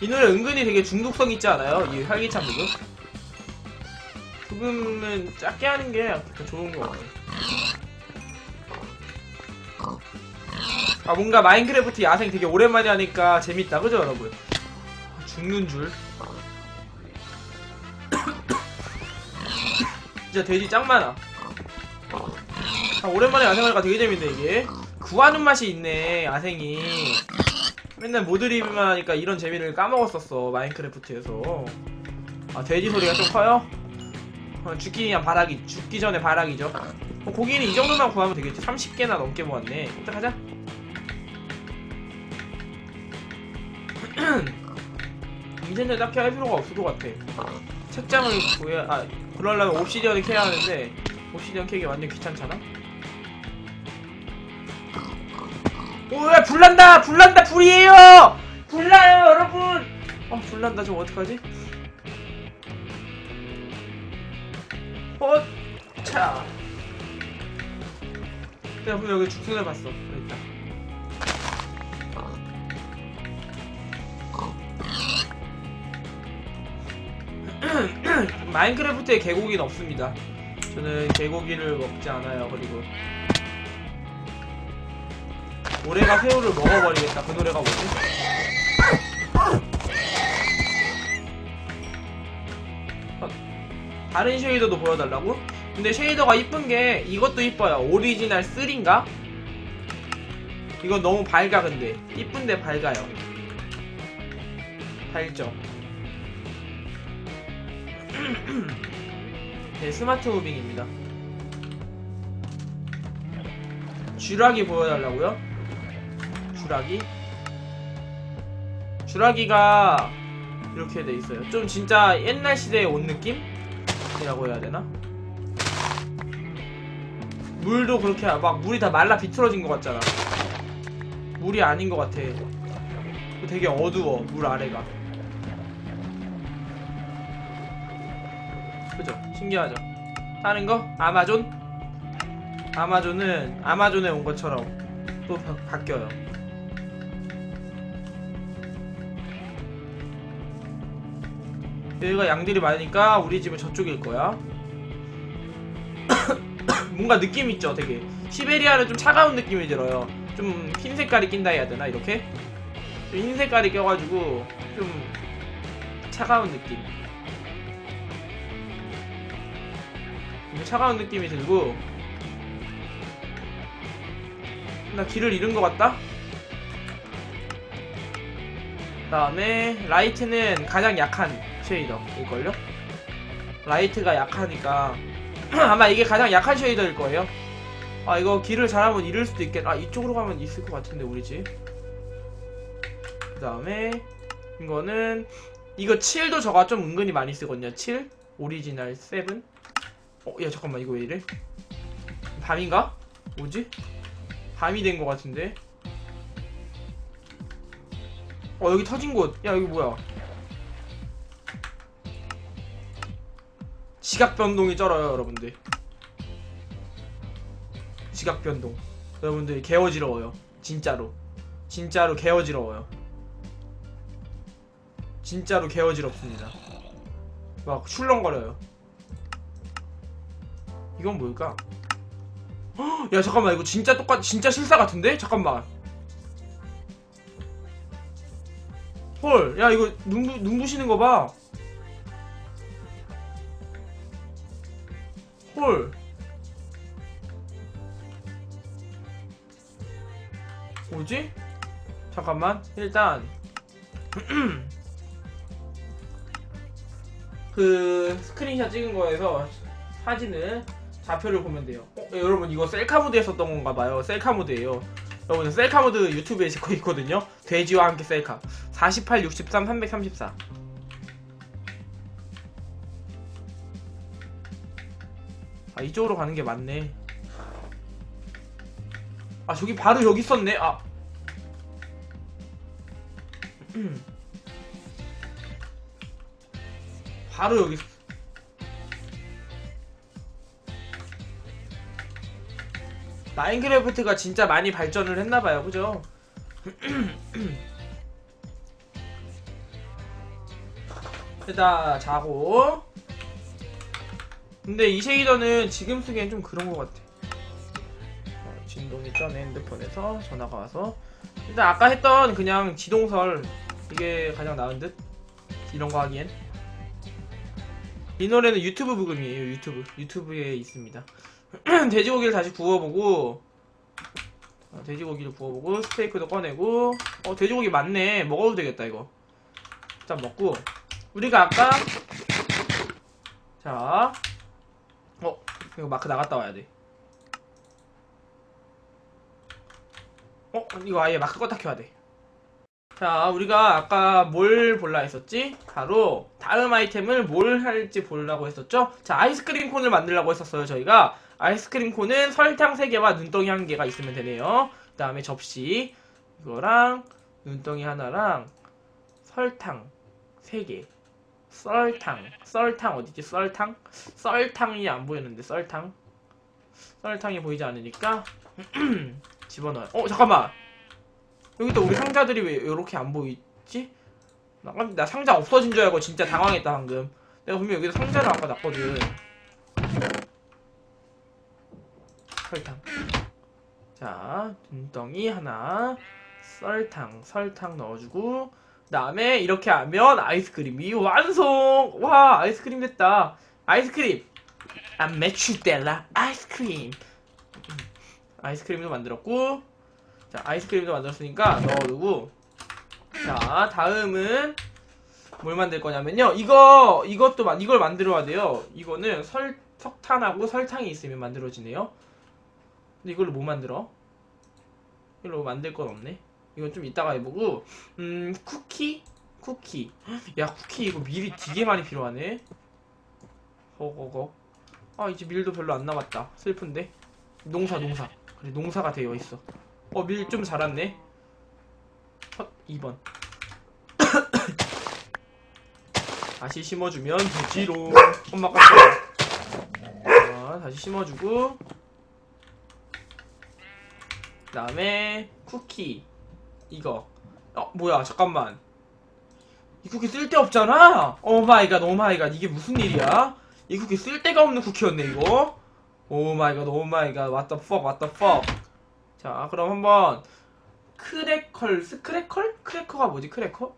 이 노래 은근히 되게 중독성 있지 않아요? 이 활기찬 부분? 부분은 작게 하는 게 더 좋은 것 같아요. 아 뭔가 마인크래프트 야생 되게 오랜만에 하니까 재밌다 그죠 여러분? 아, 죽는 줄 진짜 돼지 짱 많아 아, 오랜만에 야생하니까 되게 재밌네 이게. 구하는 맛이 있네 야생이. 맨날 모드리뷰만 하니까 이런 재미를 까먹었었어 마인크래프트에서. 아 돼지 소리가 좀 커요? 어, 죽기 그냥 바라기 죽기 전에 바라기죠. 어, 고기는 이 정도만 구하면 되겠지. 30개나 넘게 모았네. 일단 가자. 인센트 딱히 할 필요가 없을 것 같아. 책장을 구해야 아 그러려면 옵시디언을 캐야 하는데 옵시디언 캐기 완전 귀찮잖아 오야 불난다! 불난다! 불이에요! 불나요 여러분! 아 불난다. 저 어떡하지? 어차. 분명 여기 죽순을 봤어. 있다. 마인크래프트에 개고기는 없습니다. 저는 개고기를 먹지 않아요 그리고 올해가 새우를 먹어버리겠다 그 노래가 뭐지? 어, 다른 쉐이더도 보여달라고? 근데 쉐이더가 이쁜게 이것도 이뻐요 오리지널 3인가? 이건 너무 밝아 근데 이쁜데 밝아요 밝죠? 네 스마트 무빙입니다 쥐라기 보여달라고요? 쥐라기? 쥐라기가 이렇게 돼 있어요. 좀 진짜 옛날 시대의 옷 느낌 이라고 해야 되나? 물도 그렇게 막 물이 다 말라 비틀어진 것 같잖아. 물이 아닌 것 같아. 되게 어두워 물 아래가. 그죠? 신기하죠? 다른 거? 아마존? 아마존은 아마존에 온 것처럼 또 바, 바뀌어요. 여기가 양들이 많으니까 우리 집은 저쪽일 거야. 뭔가 느낌 있죠, 되게. 시베리아는 좀 차가운 느낌이 들어요. 좀 흰 색깔이 낀다 해야 되나, 이렇게? 좀흰 색깔이 껴가지고 좀 차가운 느낌. 좀 차가운 느낌이 들고 나 길을 잃은 것 같다? 그 다음에 라이트는 가장 약한 쉐이더일걸요? 라이트가 약하니까 아마 이게 가장 약한 쉐이더일 거예요 아 이거 길을 잘하면 잃을 수도 있겠 아 이쪽으로 가면 있을 것 같은데 우리 집그 다음에 이거는 이거 7도 저가 좀 은근히 많이 쓰거든요 7 오리지널 7 어, 야 잠깐만 이거 왜 이래? 밤인가? 뭐지? 밤이 된 것 같은데? 어 여기 터진 곳. 야 여기 뭐야? 지각 변동이 쩔어요 여러분들. 지각 변동. 여러분들 개어지러워요. 진짜로. 진짜로 개어지러워요. 진짜로 개어지럽습니다. 막 출렁거려요. 이건 뭘까? 헉, 야 잠깐만 이거 진짜 똑같 진짜 실사 같은데? 잠깐만 헐 야 이거 눈, 부- 눈 부시는 거봐 헐 뭐지? 잠깐만 일단 그 스크린샷 찍은 거에서 사진을 좌표를 보면 돼요. 어, 여러분 이거 셀카 모드에 썼던 건가 봐요. 셀카 모드예요. 여러분 셀카 모드 유튜브에 찍고 있거든요. 돼지와 함께 셀카. 48, 63, 334. 아 이쪽으로 가는 게 맞네. 아 저기 바로 여기 있었네. 아. 바로 여기 있- 마인크래프트가 진짜 많이 발전을 했나봐요 그죠? 일단 자고 근데 이 쉐이더는 지금 쓰기엔 좀 그런 것 같아. 어, 진동이 전에 핸드폰에서 전화가 와서. 일단 아까 했던 그냥 지동설 이게 가장 나은 듯? 이런 거 하기엔. 이 노래는 유튜브 부금이에요 유튜브. 유튜브에 있습니다. 돼지고기를 다시 구워보고 어, 돼지고기를 구워보고 스테이크도 꺼내고. 어 돼지고기 많네. 먹어도 되겠다 이거. 일단 먹고. 우리가 아까 자 어? 이거 마크 나갔다 와야 돼 어? 이거 아예 마크 껐다 켜야 돼 자, 우리가 아까 뭘 볼라 했었지? 바로 다음 아이템을 뭘 할지 보려고 했었죠? 자, 아이스크림 콘을 만들려고 했었어요, 저희가. 아이스크림 콘은 설탕 3개와 눈덩이 1개가 있으면 되네요. 그 다음에 접시, 이거랑 눈덩이 하나랑 설탕 3개. 썰탕. 썰탕 어디지? 썰탕? 썰탕이 안 보이는데, 썰탕. 썰탕이 보이지 않으니까 집어넣어요. 어, 잠깐만! 여기 또 우리 상자들이 왜 이렇게 안 보이지? 나, 나 상자 없어진 줄 알고 진짜 당황했다 방금 내가 분명 여기다 상자를 아까 놨거든 설탕 자 눈덩이 하나 설탕 설탕 넣어주고 그 다음에 이렇게 하면 아이스크림이 완성 와 아이스크림 됐다 아이스크림 아 메추텔라 아이스크림 음, 아이스크림도 만들었고 자, 아이스크림도 만들었으니까 넣어두고. 자, 다음은 뭘 만들 거냐면요. 이거, 이것도, 만- 이걸 만들어야 돼요. 이거는 설, 석탄하고 설탕이 있으면 만들어지네요. 근데 이걸로 뭐 만들어? 이걸로 만들 건 없네. 이건 좀 이따가 해보고, 음, 쿠키? 쿠키. 야, 쿠키 이거 밀이 되게 많이 필요하네. 허거거. 아, 이제 밀도 별로 안 남았다. 슬픈데. 농사, 농사. 그래, 농사가 되어 있어. 어, 밀 좀 자랐네. 헛, 2번. 다시 심어주면 되지로. 엄마 깜짝이야. 자, 다시 심어주고. 그 다음에, 쿠키. 이거. 어, 뭐야, 잠깐만. 이 쿠키 쓸데없잖아? 오 마이 갓, 오 마이 갓. 이게 무슨 일이야? 이 쿠키 쓸데가 없는 쿠키였네, 이거. 오 마이 갓, 오 마이 갓. What the fuck, what the fuck. 자, 그럼 한번 크래컬, 스 크래컬? 크래커가 뭐지? 크래커?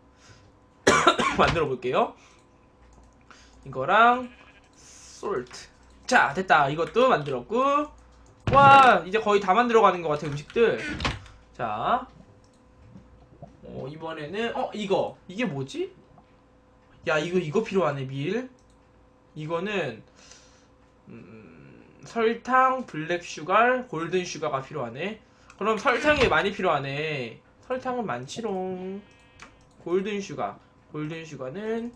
만들어 볼게요. 이거랑 솔트. 자, 됐다. 이것도 만들었고. 와, 이제 거의 다 만들어 가는 것 같아, 음식들. 자. 어, 이번에는 어, 이거. 이게 뭐지? 야, 이거 이거 필요하네, 밀. 이거는 음, 설탕, 블랙 슈가, 골든 슈가가 필요하네. 그럼 설탕이 많이 필요하네. 설탕은 많지롱. 골든 슈가. 골든 슈가는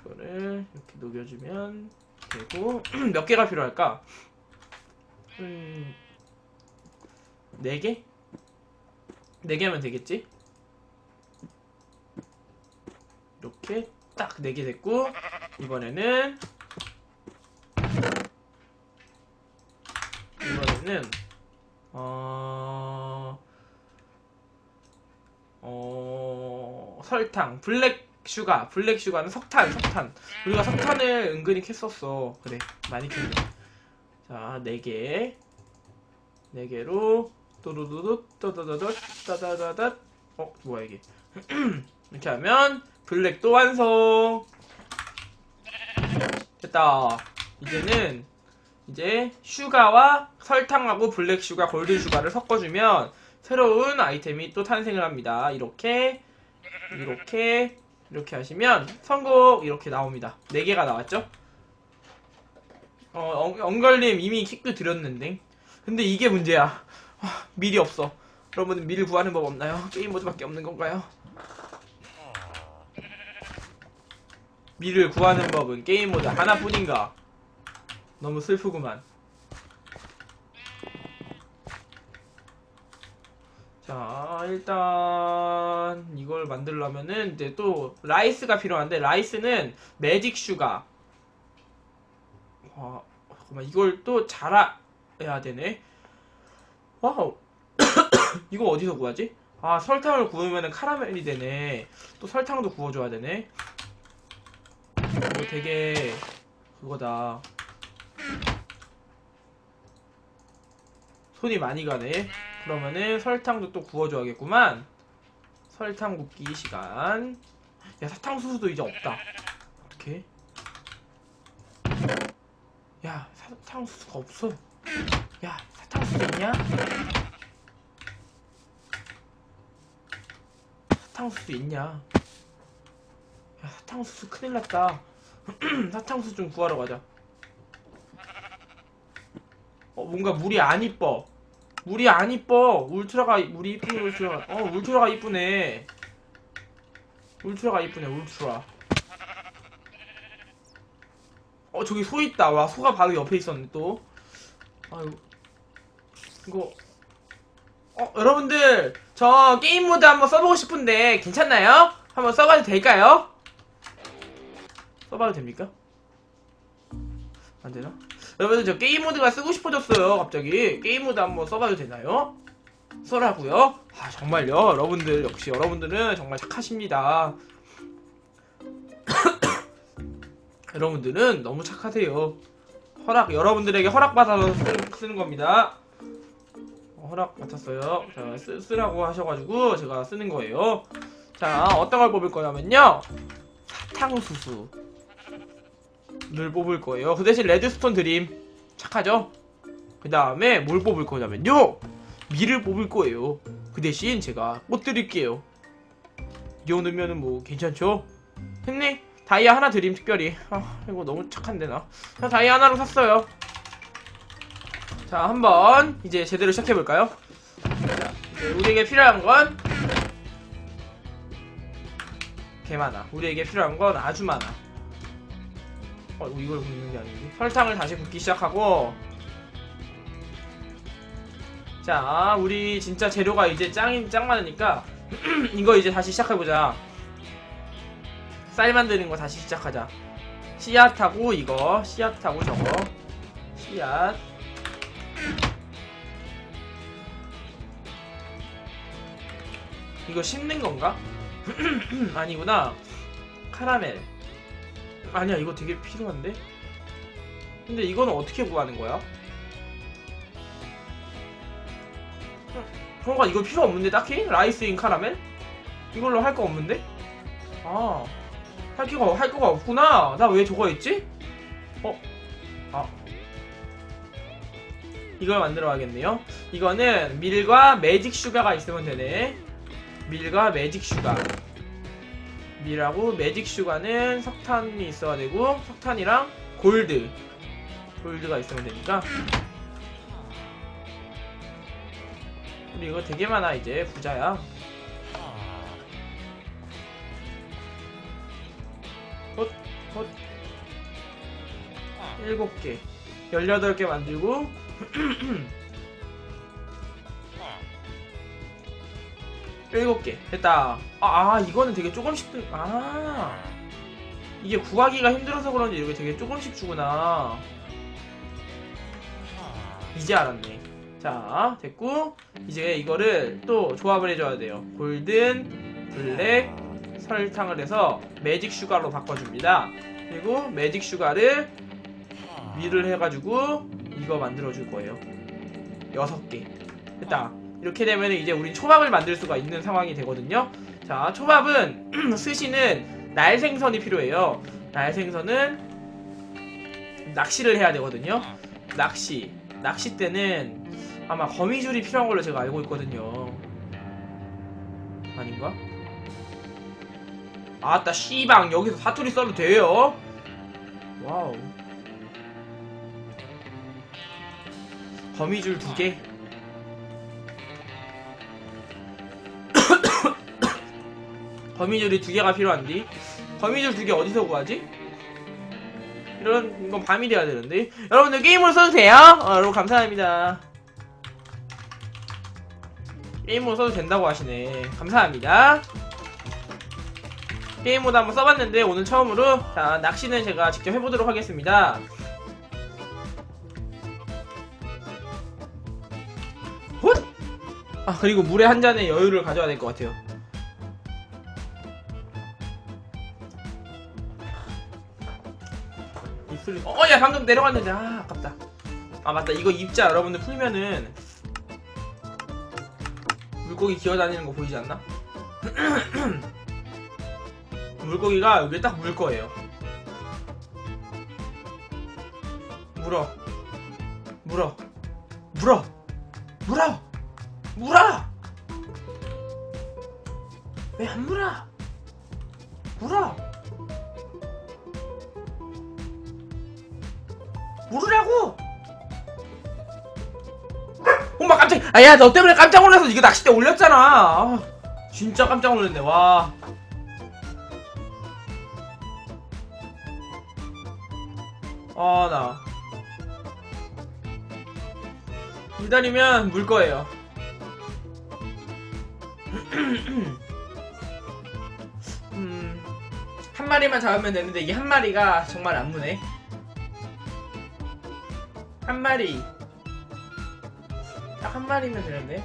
이거를 이렇게 녹여주면 되고 몇 개가 필요할까? 음, 네 개? 네 개면 되겠지? 이렇게 딱네개 됐고 이번에는 이번에는 어... 어... 설탕, 블랙 슈가, 블랙 슈가는 석탄, 석탄. 우리가 석탄을 은근히 캤었어. 그래, 많이 캤네. 자, 네 개. 네 개로 또르르르 떠다다다 따다다다 어, 뭐야 이게? 이렇게 하면 블랙도 완성. 됐다. 이제는 이제 슈가와 설탕하고 블랙 슈가, 골든 슈가를 섞어주면 새로운 아이템이 또 탄생을 합니다. 이렇게, 이렇게, 이렇게 하시면 성공! 이렇게 나옵니다. 4개가 나왔죠? 어, 엉- 엉걸님 이미 킥도 드렸는데. 근데 이게 문제야. 아, 밀이 없어. 여러분 밀 구하는 법 없나요? 게임 모드밖에 없는 건가요? 밀을 구하는 법은 게임 모드 하나뿐인가? 너무 슬프구만. 자, 일단 이걸 만들려면은 이제 또 라이스가 필요한데 라이스는 매직 슈가. 와, 잠깐만 이걸 또 잘해야 되네. 와우. 이거 어디서 구하지? 아, 설탕을 구우면 카라멜이 되네. 또 설탕도 구워줘야 되네. 이거 되게, 그거다. 손이 많이 가네. 그러면은 설탕도 또 구워줘야겠구만. 설탕 굽기 시간. 야, 사탕수수도 이제 없다. 어떡해? 야, 사탕수수가 없어. 야, 사탕수수 있냐? 사탕수수 있냐? 야, 사탕수수 큰일 났다. 사탕수수 좀 구하러 가자. 어, 뭔가 물이 안 이뻐. 물이 안 이뻐. 울트라가, 물이 이쁜 울트라가. 어, 울트라가 이쁘네. 울트라가 이쁘네, 울트라. 어, 저기 소 있다. 와, 소가 바로 옆에 있었네, 또. 아유. 이거. 어, 여러분들, 저 게임 모드 한번 써보고 싶은데, 괜찮나요? 한번 써봐도 될까요? 써봐도 됩니까? 안 되나? 여러분들, 저 게임 모드가 쓰고 싶어졌어요, 갑자기. 게임 모드 한번 써봐도 되나요? 써라고요? 아, 정말요? 여러분들, 역시 여러분들은 정말 착하십니다. 여러분들은 너무 착하세요. 허락, 여러분들에게 허락받아서 쓰, 쓰는 겁니다. 어, 허락 받았어요. 자, 쓰, 쓰라고 하셔가지고 제가 쓰는 거예요. 자, 어떤 걸 뽑을 거냐면요. 사탕수수. 를 뽑을 거예요. 그 대신 레드스톤 드림. 착하죠? 그 다음에 뭘 뽑을 거냐면요. 미를 뽑을 거예요. 그 대신 제가 못 드릴게요. 이 정도면은 뭐 괜찮죠? 했네? 다이아 하나 드림 특별히. 아, 이거 너무 착한데 나. 자, 다이아 하나로 샀어요. 자, 한번 이제 제대로 시작해 볼까요? 자, 우리에게 필요한 건 개 많아. 우리에게 필요한 건 아주 많아. 어, 이걸 굽는 게 아니지. 설탕을 다시 붓기 시작하고. 자, 우리 진짜 재료가 이제 짱인 짱 많으니까 이거 이제 다시 시작해 보자. 쌀 만드는 거 다시 시작하자. 씨앗하고 이거, 씨앗하고 저거. 씨앗. 이거 씹는 건가? 아니구나. 카라멜. 아니야, 이거 되게 필요한데? 근데 이거는 어떻게 구하는 거야? 그런가 이거 필요 없는데 딱히? 라이스인 카라멜? 이걸로 할 거 없는데? 아, 할 거가, 할 거가 없구나. 나 왜 저거 했지? 어? 아. 이걸 만들어 가겠네요. 이거는 밀과 매직 슈가가 있으면 되네. 밀과 매직 슈가. 밀하고 매직 슈가는 석탄이 있어야 되고, 석탄이랑 골드. 골드가 있으면 되니까. 우리 이거 되게 많아, 이제. 부자야. 헛, 헛. 일곱 개. 열여덟 개 만들고, 일곱 개. 됐다. 아, 아, 이거는 되게 조금씩, 들- 아. 이게 구하기가 힘들어서 그런지 이렇게 되게 조금씩 주구나. 이제 알았네. 자, 됐고, 이제 이거를 또 조합을 해줘야 돼요. 골든, 블랙, 설탕을 해서 매직 슈가로 바꿔줍니다. 그리고 매직 슈가를 밀을 해가지고 이거 만들어줄 거예요. 여섯 개. 됐다. 이렇게 되면 이제 우린 초밥을 만들 수가 있는 상황이 되거든요. 자, 초밥은 스시는 날생선이 필요해요. 날생선은 낚시를 해야 되거든요. 낚시. 때는 아마 거미줄이 필요한 걸로 제가 알고 있거든요. 아닌가? 아따 씨방 여기서 사투리 써도 돼요? 와우. 거미줄 두 개. 거미줄이 두 개가 필요한디. 거미줄 두 개 어디서 구하지? 이런 이건 밤이 돼야 되는데. 여러분들 게임으로 써도 돼요? 어, 여러분 감사합니다. 게임으로 써도 된다고 하시네. 감사합니다. 게임 모드 한번 써봤는데 오늘 처음으로 자 낚시는 제가 직접 해보도록 하겠습니다. 훗! 아 그리고 물에 한 잔의 여유를 가져야 될 것 같아요. 어야 방금 내려갔는데 아 아깝다. 아 맞다 이거 입자 여러분들 풀면은 물고기 기어다니는 거 보이지 않나? 물고기가 여기에 딱물 거예요. 물어. 물어. 물어. 물어. 물어. 왜 안 물어? 물어. 물으라고. 엄마 깜짝. 아야 너 때문에 깜짝 놀라서 이거 낚싯대 올렸잖아. 아, 진짜 깜짝 놀랐네. 와. 아, 나. 기다리면 물 거예요. 음, 한 마리만 잡으면 되는데 이게 한 마리가 정말 안 무네. 한 마리. 딱 한 마리면 되는데.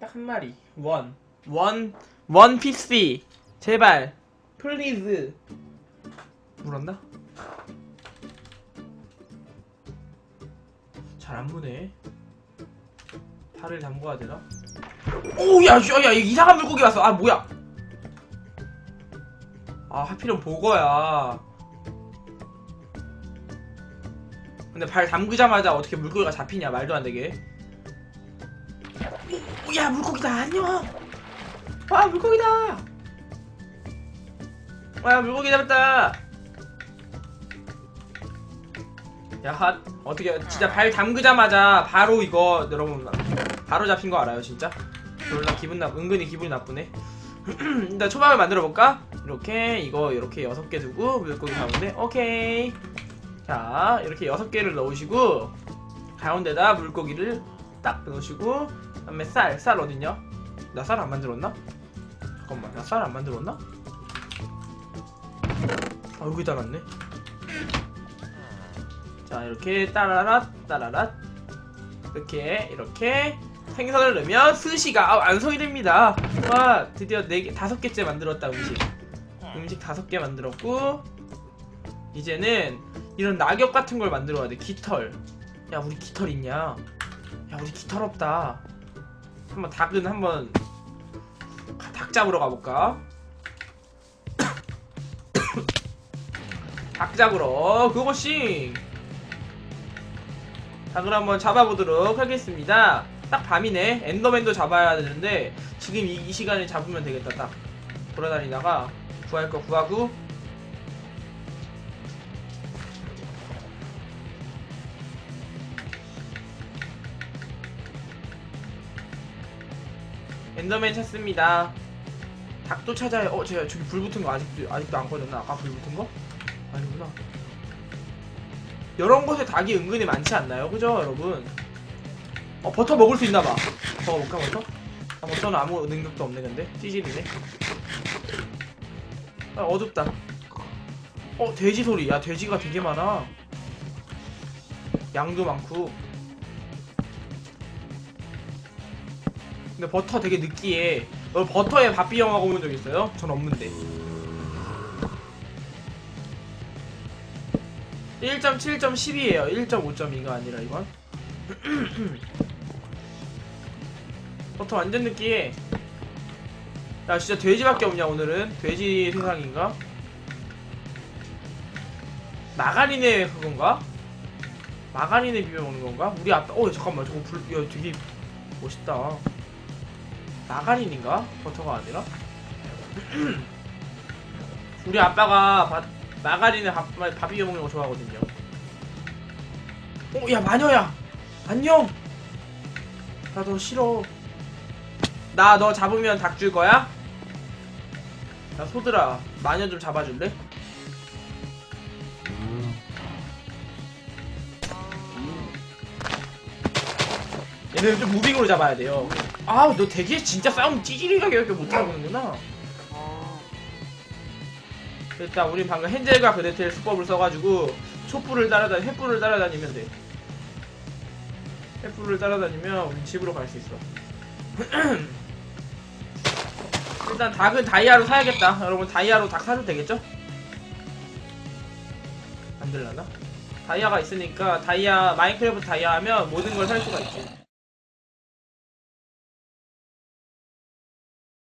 딱 한 마리. 원. 원. 원 피스. 제발. 플리즈. 물었나? 잘 안 무네. 팔을 담궈야 되나? 오, 야, 야, 야, 이상한 물고기 왔어. 아, 뭐야? 아, 하필은 보거야. 근데 발 담그자마자 어떻게 물고기가 잡히냐? 말도 안 되게. 오, 야, 물고기다. 안녕. 와, 물고기다. 와, 물고기 잡았다. 야, 핫. 어떻게 진짜 발 담그자마자 바로 이거 여러분 바로 잡힌 거 알아요, 진짜? 졸라 기분 나 은근히 기분이 나쁘네. 일단 초밥을 만들어 볼까? 이렇게 이거 이렇게 여섯 개 두고 물고기 가운데 오케이. 자, 이렇게 여섯 개를 넣으시고 가운데다 물고기를 딱 넣으시고 그 다음에 쌀, 쌀 어딨냐? 나 쌀 안 만들었나? 잠깐만, 나 쌀 안 만들었나? 아 여기 달았네. 자 이렇게 따라라 따라라 이렇게 이렇게 생선을 넣으면 스시가 아, 완성이 됩니다. 와 드디어 네개 다섯 개째 만들었다 음식. 음식 다섯 개 만들었고 이제는 이런 낙엽 같은 걸 만들어야 돼. 깃털. 야 우리 깃털 있냐? 야 우리 깃털 없다. 한번 닭은 한번 가- 닭 잡으러 가볼까? 닭 잡으러 그것이 닭을 한번 잡아보도록 하겠습니다. 딱 밤이네. 엔더맨도 잡아야 되는데 지금 이, 이 시간에 잡으면 되겠다. 딱 돌아다니다가 구할 거 구하고 엔더맨 찾습니다. 닭도 찾아요. 어, 제가 저기 불 붙은 거 아직도 아직도 안 꺼졌나? 아까 불 붙은 거? 아니구나. 이런 곳에 닭이 은근히 많지 않나요? 그죠, 여러분? 어, 버터 먹을 수 있나 봐. 먹어볼까, 버터? 아, 버터는 아무 능력도 없네, 근데. 찌질이네. 아, 어둡다. 어, 돼지 소리. 야, 돼지가 되게 많아. 양도 많고. 근데 버터 되게 느끼해. 너 버터에 밥 비벼 먹어본 적 있어요? 전 없는데. 1.7.10이에요. 1.5.2가 아니라 이건. 버터 완전 느끼해. 야 진짜 돼지밖에 없냐 오늘은? 돼지 세상인가? 마가린에 그건가? 마가린에 비벼 먹는 건가? 우리 아빠 어 잠깐만 저거 불.. 야 되게 멋있다 마가린인가? 버터가 아니라? 우리 아빠가 바, 마가린에 밥, 밥 비벼 먹는 거 좋아하거든요 어 야 마녀야 안녕 나 너 싫어 나 너 잡으면 닭 줄 거야? 야 소들아 마녀 좀 잡아줄래? 얘는 좀 무빙으로 잡아야 돼요 아우 너 되게 진짜 싸움 찌질이가게 못하는구나 일단 우린 방금 헨젤과 그레텔 수법을 써가지고 촛불을 따라다니 횃불을 따라다니면 돼 횃불을 따라다니면 우리 집으로 갈 수 있어. 일단 닭은 다이아로 사야겠다. 여러분 다이아로 닭 사도 되겠죠? 안 들라나? 다이아가 있으니까 다이아 마인크래프트 다이아 하면 모든 걸 살 수가 있지.